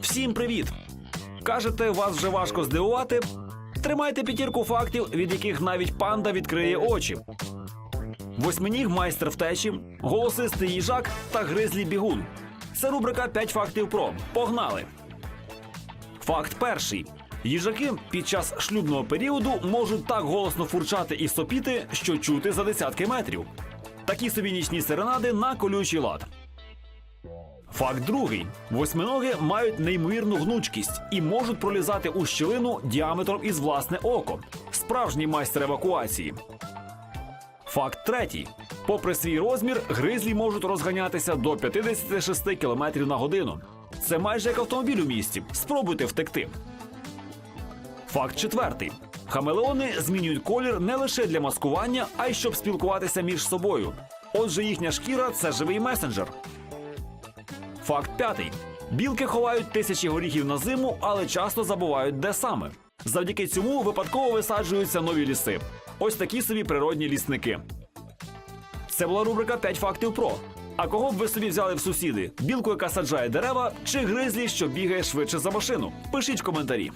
Всім привіт! Кажете, вас вже важко здивувати? Тримайте п'ятірку фактів, від яких навіть панда відкриє очі. Восьминіг майстер втечі, голосистий їжак та гризлі бігун. Це рубрика «5 фактів про. Погнали! Факт перший. Їжаки під час шлюбного періоду можуть так голосно фурчати і сопіти, що чути за десятки метрів. Такі собі нічні серенади на колючий лад. Факт другий: восьминоги мають неймовірну гнучкість і можуть пролізати у щілину діаметром із власне око. Справжній майстер евакуації. Факт третій. Попри свій розмір, гризлі можуть розганятися до 56 км на годину. Це майже як автомобіль у місті. Спробуйте втекти. Факт четвертий. Хамелеони змінюють колір не лише для маскування, а й щоб спілкуватися між собою. Отже, їхня шкіра це живий месенджер. Факт п'ятий. Білки ховають тисячі горіхів на зиму, але часто забувають, де саме. Завдяки цьому випадково висаджуються нові ліси. Ось такі собі природні лісники. Це була рубрика «5 фактів про. А кого б ви собі взяли в сусіди? Білку, яка саджає дерева, чи гризлі, що бігає швидше за машину? Пишіть коментарі.